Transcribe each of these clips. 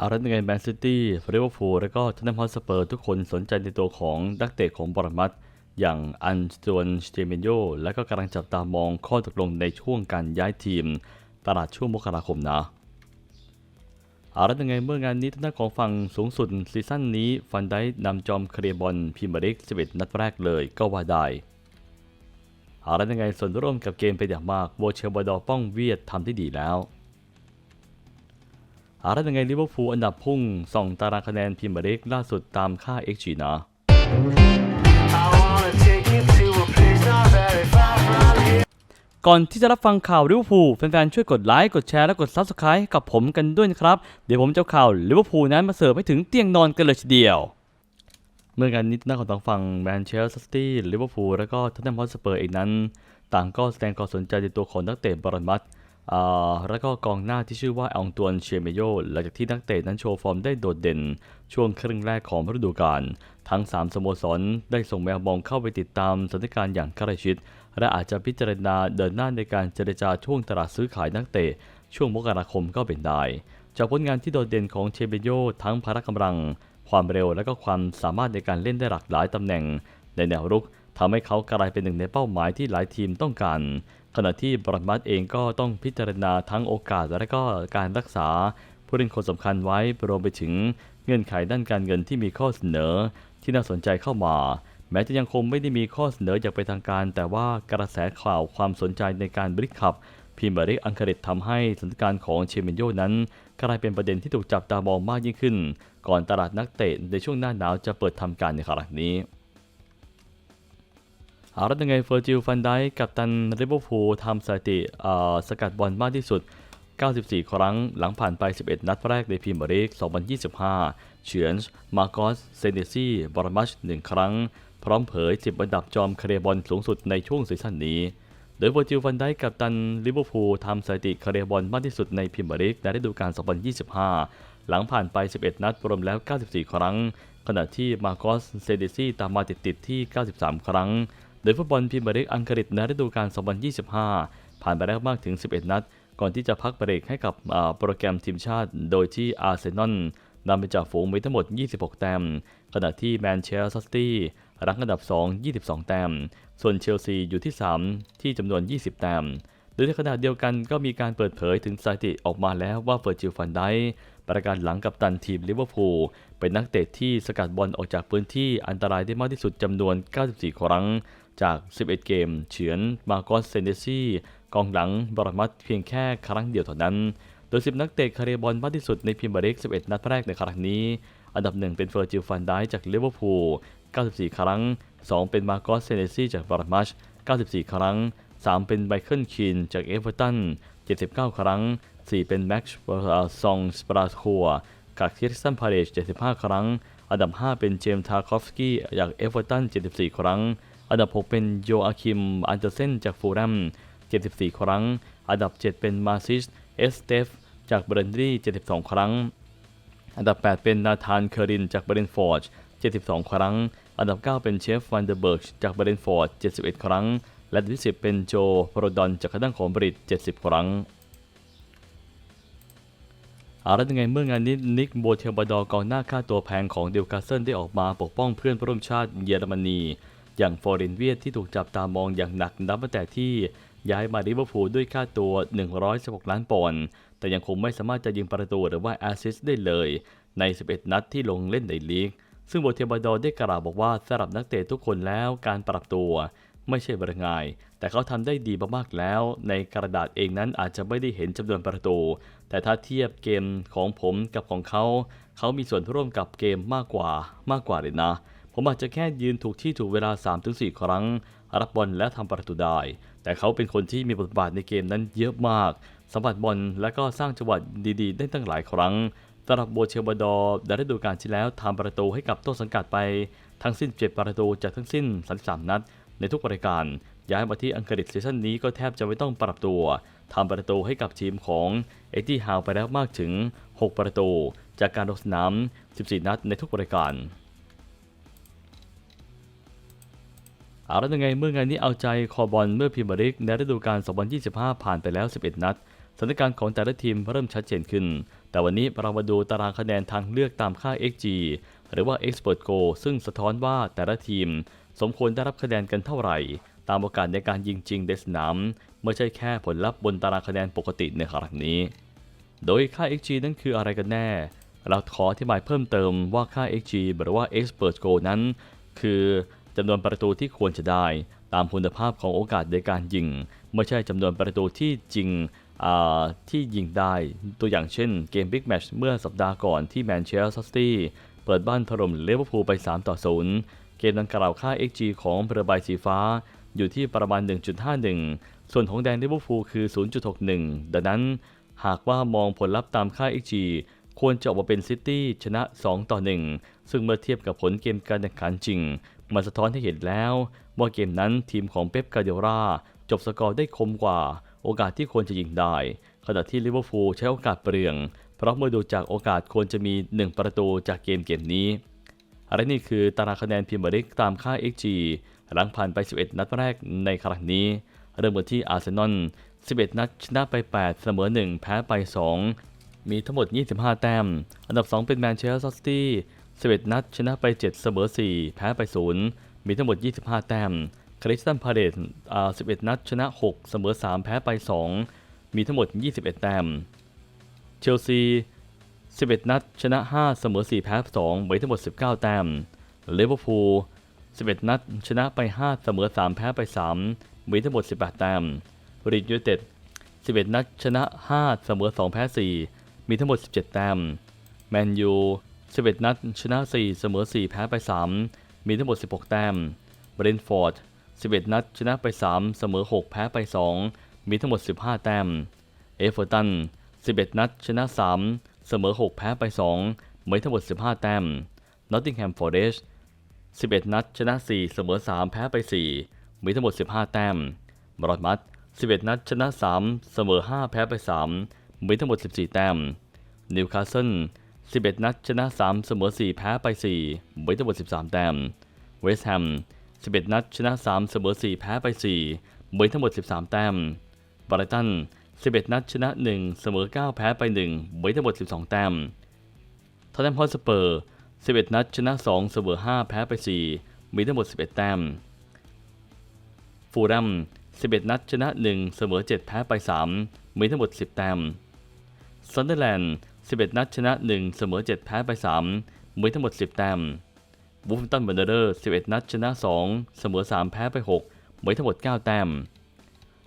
อารันไงแมนซิตี้ลิเวอร์พูลและก็ทนนัมฮอสเปอร์ทุกคนสนใจในตัวของนักเตะของบอร์มัตอย่างอันจวนสเตเมนโยและก็กำลังจับตามองข้อตกลงในช่วงการย้ายทีม ตลาดช่วงมกราคมนะอารันไงเมื่องานนี้ทางด้านของฝั่งสูงสุดซีซั่นนี้ฟันได้นำจอมเคลียร์บอลพรีเมียร์ลีก11 นัดแรกเลยก็ว่าได้อารันไงส่วนร่วมกับเกมเป็นอย่างมากโวเชลบาดอป้องเวียดทำได้ดีแล้ว อารันยังไงลิเวอร์พูลอันดับพุ่งส่องตารางคะแนนพรีเมียร์ลีกล่าสุดตามค่า XG นะก่อนที่จะรับฟังข่าวลิเวอร์พูลแฟนๆช่วยกดไลค์กดแชร์และกด Subscribe กับผมกันด้วยนะครับ เดี๋ยวผมจะข่าวลิเวอร์พูลนั้นมาเสิร์ฟให้ถึงเตียงนอนกันเลยทีเดียว เมื่องานนี้ทางด้าของทางฝั่งแมนเชสเตอร์ซิตี้ลิเวอร์พูลและก็ทันนัมฮอสเปอร์เองนั้น ต่างก็แสดงความสนใจในตัวของนักเตะบรอนมัต แล้วก็กองหน้าที่ชื่อว่าอองตวนเชเมโยหลังจากที่นักเตะนั้นโชว์ฟอร์มได้โดดเด่น ช่วงครึ่งแรกของฤดูกาลทั้ง 3สโมสรได้ส่งแมวมองเข้าไปติดตามสถานการณ์อย่างใกล้ชิด และอาจจะพิจารณาเดินหน้าในการเจรจาช่วงตลาดซื้อขายนักเตะ ช่วงมกราคมก็เป็นได้ จากผลงานที่โดดเด่นของเชเบโยทั้งพละกำลัง ความเร็วและก็ความสามารถในการเล่นได้หลากหลายตำแหน่งในแนวรุก ทำให้เขากลายเป็นหนึ่งในเป้าหมายที่หลายทีมต้องการ ขณะที่บรอนมัตเองก็ต้องพิจารณาทั้งโอกาสและก็การรักษา ผู้เล่นคนสำคัญไว้รวมไปถึงเงื่อนไขด้านการเงินที่มีข้อเสนอ ที่น่าสนใจเข้ามา แม้จะยังคงไม่ได้มีข้อเสนออย่างเป็นทางการ แต่ว่ากระแสข่าวความสนใจในการบริคับพรีเมียร์ลีกอังกฤษทำให้สถานการณ์ของเชมินโยนั้นกลายเป็นประเด็นที่ถูกจับตามองมากยิ่งขึ้น ก่อนตลาดนักเตะในช่วงหน้าหนาวจะเปิดทำการในครั้งนี้ เอาละยังไงเฟอร์จิลฟันได้กับตันริเวอร์พูลทำสถิติสกัดบอลมากที่สุด 94 ครั้งหลังผ่านไป 11 นัดแรกในพรีเมียร์ลีก 2025 เฉือนมาร์กอสเซนเนซี่บอรมัช 1 ครั้ง พร้อมเผย 10 อันดับจอมเคลียร์บอลสูงสุดในช่วงซีซั่นนี้ โดยเวอร์จิลฟันได้กับตันลิเวอร์พูลทำสถิติเคลียร์บอลมากที่สุดในพรีเมียร์ลีกในฤดูกาล 2025 หลังผ่านไป 11 นัดรวมแล้ว 94 ครั้ง ขณะที่มาร์กอสเซนเนซี่ตามมาติดๆที่ 93 ครั้ง โดยฟุตบอลพรีเมียร์ลีกอังกฤษในฤดูกาล 2025 ผ่านไปแล้วมากถึง 11 นัด ก่อนที่จะพักเบรกให้กับโปรแกรมทีมชาติ โดยที่อาร์เซนอลนำไปจากฝูงมีทั้งหมด 26 แต้ม ขณะที่แมนเชสเตอร์ซิตี้รั้งอันดับ 2 22 แต้ม ส่วนเชลซีอยู่ที่ 3 ที่จำนวน 20 แต้ม โดยในขณะเดียวกันก็มีการเปิดเผยถึงสถิติออกมาแล้วว่าเฟอร์จิลฟันไดประการหลังกับตันทีมลิเวอร์พูลเป็นนักเตะที่สกัดบอลออกจากพื้นที่อันตรายได้มากที่สุดจำนวน 94 ครั้ง จาก 11 เกม เฉือนมาร์กอสเซนเนซี่กองหลังบรมัตเพียงแค่ครั้งเดียวเท่านั้น โดย 10 นักเตะคาเรยบอลมากที่สุดในพรีเมียร์ลีก11 นัดแรกในครั้งนี้ อันดับหนึ่งเป็นเฟอร์จิลฟันไดจากลิเวอร์พูล 94 ครั้ง 2 เป็นมาร์กอสเซนเนซี่จากบรมัช94 ครั้ง 3 เป็นไมเคิลคีนจากเอเวอร์ตัน 79 ครั้ง 4 เป็นแม็กซ์ซองสปราคัวจากคริสตันพาเลช75 ครั้ง อันดับ 5 เป็นเจมส์ทาคอฟสกี้จากเอเวอร์ตัน 74 ครั้ง อันดับ 6 เป็นโยอาคิม อันเดอร์เซนจากฟูลแลม74 ครั้ง อันดับ 7 เป็นมาซิส เอสเตฟ จากเบรนดี้ 72 ครั้ง อันดับ 8 เป็นนาธาน เคอริน จากเบรนฟอร์ด72 ครั้ง อันดับ 9 เป็นเชฟวันเดอร์เบิร์กจากเบรนฟอร์ด71 ครั้ง และอันดับที่10เป็นโจโรดอน จากคณะของบริต70 ครั้งอาละยังไงเมื่องานนี้นิกโบเทลบาดอร์กองหน้าค่าตัวแพงของเดลคาเซิลได้ออกมาปกป้องเพื่อนร่วมชาติเยอรมนี อย่างฟอร์เรนเวียตที่ถูกจับตามองอย่างหนักนับตั้งแต่ที่ย้ายมาลิเวอร์พูลด้วยค่าตัว 116 ล้านปอนด์แต่ยังคงไม่สามารถจะยิงประตูหรือว่าแอสซิสต์ได้เลย ใน 11 นัดที่ลงเล่นในลีก ซึ่งโบเทบาดอได้กล่าวบอกว่าสำหรับนักเตะทุกคนแล้วการปรับตัวไม่ใช่เรื่องง่าย แต่เขาทำได้ดีมากๆแล้ว ในกระดาษเองนั้นอาจจะไม่ได้เห็นจำนวนประตู แต่ถ้าเทียบเกมของผมกับของเขา เขามีส่วนร่วมกับเกมมากกว่ามากกว่าเลยนะ ผมอาจจะแค่ยืนถูกที่ถูกเวลา 3-4 ครั้ง รับบอลและทำประตูได้ แต่เขาเป็นคนที่มีบทบาทในเกมนั้นเยอะมาก สัมผัสบอลและก็สร้างจังหวะดีๆ ได้ตั้งหลายครั้งสำหรับโบเชลบดอร์ได้ฤดูกาลที่แล้วทำประตูให้กับต้นสังกัดไป ทั้งสิ้น 7 ประตูจากทั้งสิ้น 33 นัด ในทุกรายการ ย้ายมาที่อังกฤษซีซั่นนี้ก็แทบจะไม่ต้องปรับตัวทำประตูให้กับทีมของเอ็ดดี้ฮาวไปแล้วมากถึง 6 ประตูจากการลงสนาม 14 นัดในทุกรายการ เอาละยังไงเมื่องานนี้เอาใจคอบอลเมื่อพรีเมียร์ลีกในฤดูกาล 2025 ผ่านไปแล้ว 11 นัดสถานการณ์ของแต่ละทีมเริ่มชัดเจนขึ้น แต่วันนี้เรามาดูตารางคะแนนทางเลือกตามค่า XG หรือว่า Expert g o ซึ่งสะท้อนว่าแต่ละทีม สมควรได้รับคะแนนกันเท่าไหร่ ตามโอกาสในการยิงจริงในสนามไม่ใช่แค่ผลลัพธ์บนตารางคะแนนปกติในครั้งนี้ โดยค่า XG นั้นคืออะไรกันแน่ เราขออธิบายเพิ่มเติมว่าค่า XG หรือว่า Expert g o นั้น คือ จำนวนประตูที่ควรจะได้ตามคุณภาพของโอกาสในการยิง ไม่ใช่จำนวนประตูที่จริงที่ยิงได้ตัวอย่างเช่นเกม Big Match เมื่อสัปดาห์ก่อนที่แมนเชสเตอร์ซิตี้เปิดบ้านถล่มเลเวอร์พูลไป3ต่อ0เกมดังกล่าวค่า XG ของเรือใบสีฟ้าอยู่ที่ประมาณ 1.51 ส่วนของแดนลิเวอร์พูลคือ 0.61 ดังนั้น หากว่ามองผลลัพธ์ตามค่า XG ควรจะออกมาเป็นซิตี้ชนะ 2 ต่อ 1 ซึ่งเมื่อเทียบกับผลเกมการแข่งขันจริง มันสะท้อนให้เห็นแล้ว ว่าเกมนั้นทีมของเป๊ปกาเดราจบสกอร์ได้คมกว่า โอกาสที่ควรจะยิงได้ ขณะที่ลิเวอร์พูลใช้โอกาสเปลือง เพราะเมื่อดูจากโอกาสควรจะมี 1 ประตูจากเกมเกมนี้และนี่คือตารางคะแนนพรีเมียร์ลีกตามค่า XG หลังผ่านไป 11 นัดแรกในครั้งนี้ เริ่มกันที่อาร์เซนอล 11 นัดชนะไป 8 เสมอ 1 แพ้ไป 2 มีทั้งหมด 25 แต้ม อันดับ 2 เป็นแมนเชสเตอร์ซิตี้ 11 นัด ชนะไป 7 เสมอ 4 แพ้ไป 0 มีทั้งหมด 25 แต้มคริสตันพาเลต11 นัด ชนะ 6 เสมอ 3 แพ้ไป 2 มีทั้งหมด 21 แต้ม เชลซี 11 นัด ชนะ 5 เสมอ 4 แพ้ 2 มีทั้งหมด 19 แต้ม เลเวอร์พูล 11 นัด ชนะไป 5 เสมอ 3 แพ้ไป 3 มีทั้งหมด 18 แต้มรีดยูเต็ด 11 นัด ชนะ 5 เสมอ 2 แพ้ 4 มีทั้งหมด 17 แต้ม แมนยู 11 นัด ชนะ 4 เสมอ 4 แพ้ไป 3 มีทั้งหมด 16 แต้มเบรนฟอร์ด 11 นัด ชนะไป 3 เสมอ 6 แพ้ไป 2 มีทั้งหมด 15 แต้ม เอเวอร์ตัน 11 นัด ชนะ 3 เสมอ 6 แพ้ไป 2 มีทั้งหมด 15 แต้ม นอตติงแฮมฟอร์เรส11 นัด ชนะ 4 เสมอ 3 แพ้ไป 4 มีทั้งหมด 15 แต้มบรอดมัด 11 นัด ชนะ 3 เสมอ 5 แพ้ไป 3 มีทั้งหมด 14 แต้ม นิวคาสเซิล 11 นัดชนะ 3 เสมอ 4 แพ้ไป4มีทั้งหมด 13 แต้ม เวสต์แฮม 11 นัดชนะ 3 เสมอ 4 แพ้ไป4มีทั้งหมด 13 แต้ม บรตัน 11 นัดชนะ 1 เสมอ 9 แพ้ไป1มีทั้งหมด 12 แต้มทอตแนมฮอตสเปอร์ 11 นัดชนะ 2 เสมอ 5 แพ้ไป 4 มีทั้งหมด 11 แต้ม ฟูลแลม11 นัดชนะ 1 เสมอ 7 แพ้ไป 3 มีทั้งหมด 10 แต้มซันเดอร์แลนด์ 11 นัดชนะ 1 เสมอ 7 แพ้ไป 3มีทั้งหมด 10 แต้มวูฟตันเบอร์เดอร์11 นัดชนะ 2 เสมอ 3 แพ้ไป 6มีทั้งหมด 9 แต้ม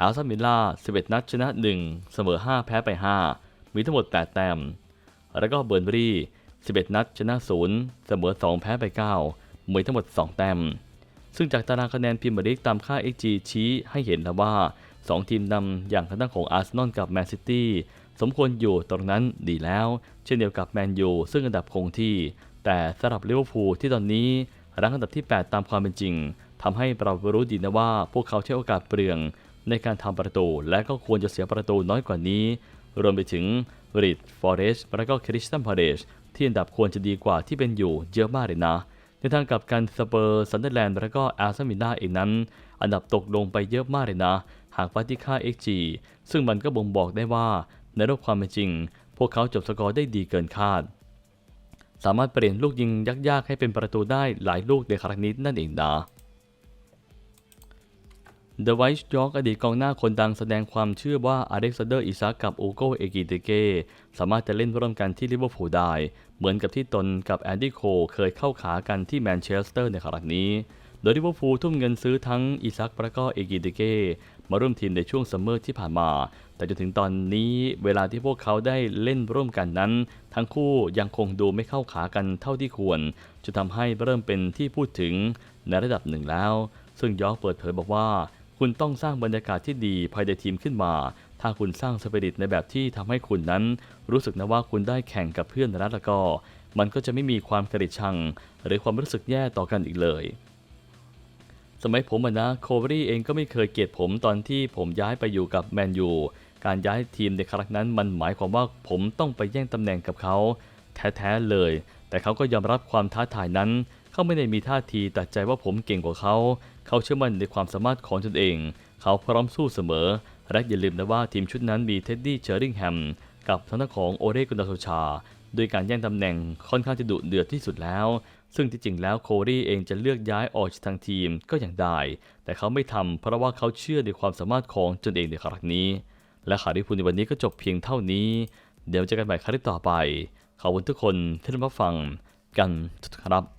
อาร์ซันมิลล่า11 นัดชนะ 1 เสมอ 5 แพ้ไป 5 มีทั้งหมด 8 แต้ม แล้วก็เบิร์นบรี11 นัดชนะ 0 เสมอ 2 แพ้ไป 9 มีทั้งหมด 2 แต้ม ซึ่งจากตารางคะแนนพรีเมียร์ลีกตามค่า XG ชี้ให้เห็นแล้วว่า 2 ทีมนำอย่างทางด้านของอาร์เซนอลกับแมนซิตี้ สมควรอยู่ตรงนั้นดีแล้ว เช่นเดียวกับแมนยูซึ่งอันดับคงที่ แต่สำหรับลิเวอร์พูลที่ตอนนี้รั้งอันดับที่ 8 ตามความเป็นจริงทำให้เรารู้ดีนะว่าพวกเขาใช้โอกาสเปลืองในการทำประตู และก็ควรจะเสียประตูน้อยกว่านี้ รวมไปถึงริดฟอเรสและก็คริสตันพาเดชที่อันดับควรจะดีกว่าที่เป็นอยู่เยอะมากเลยนะ ในทางกลับกันสเปอร์ซันเดอร์แลนด์และก็อาร์เซนอลมิลล่าเองนั้น อันดับตกลงไปเยอะมากเลยนะ หากวัดที่ค่า XG ซึ่งมันก็บ่งบอกได้ว่า ในโลกความเป็นจริง พวกเขาจบสกอร์ได้ดีเกินคาด สามารถเปลี่ยนลูกยิงยากๆให้เป็นประตูได้หลายลูกในครั้งนี้นั่นเองนะ The White York อดีตกองหน้าคนดังแสดงความเชื่อว่าอเล็กซานเดอร์อิซักกับอูโกเอกิเตเกสามารถจะเล่นร่วมกันที่ลิเวอร์พูลได้ เหมือนกับที่ตนกับแอนดี้โคเคยเข้าขากันที่แมนเชสเตอร์ในครั้งนี้ โดยลิเวอร์พูลทุ่มเงินซื้อทั้งอิซักและก็เอกิเตเกมาร่วมทีมในช่วงซัมเมอร์ที่ผ่านมา แต่จนถึงตอนนี้เวลาที่พวกเขาได้เล่นร่วมกันนั้น ทั้งคู่ยังคงดูไม่เข้าขากันเท่าที่ควรจนทำให้เริ่มเป็นที่พูดถึงในระดับหนึ่งแล้ว ซึ่งยอกเปิดเผยบอกว่า คุณต้องสร้างบรรยากาศที่ดีภายในทีมขึ้นมา ถ้าคุณสร้างสปิริตในแบบที่ทำให้คุณนั้น รู้สึกนะว่าคุณได้แข่งกับเพื่อนแล้วแล้วก็ มันก็จะไม่มีความกระดิชัง หรือความรู้สึกแย่ต่อกันอีกเลย สมัยผมนะโคเวอรี่เองก็ไม่เคยเกลียดผมตอนที่ผมย้ายไปอยู่กับแมนยูการย้ายทีมในครั้งนั้นมันหมายความว่าผมต้องไปแย่งตำแหน่งกับเขา แท้ๆเลย แต่เขาก็ยอมรับความท้าทายนั้น เขาไม่ได้มีท่าทีตัดใจว่าผมเก่งกว่าเขา เขาเชื่อมั่นในความสามารถของตนเอง เขาพร้อมสู้เสมอ และอย่าลืมนะว่าทีมชุดนั้นมีเท็ดดี้เชอริงแฮมกับทางด้านของโอเรกุนดาโซชาด้วยการแย่งตำแหน่งค่อนข้างจะดุเดือดที่สุดแล้ว ซึ่งที่จริงแล้วโครีเองจะเลือกย้ายออกจากทางทีมก็อย่างได้ แต่เขาไม่ทำเพราะว่าเขาเชื่อในความสามารถของตนเองในครั้งนี้ และข่าวที่พูดในวันนี้ก็จบเพียงเท่านี้ เดี๋ยวเจอกันใหม่ครั้งต่อไป ขอบคุณทุกคนที่รับฟังกันทุกท่านครับ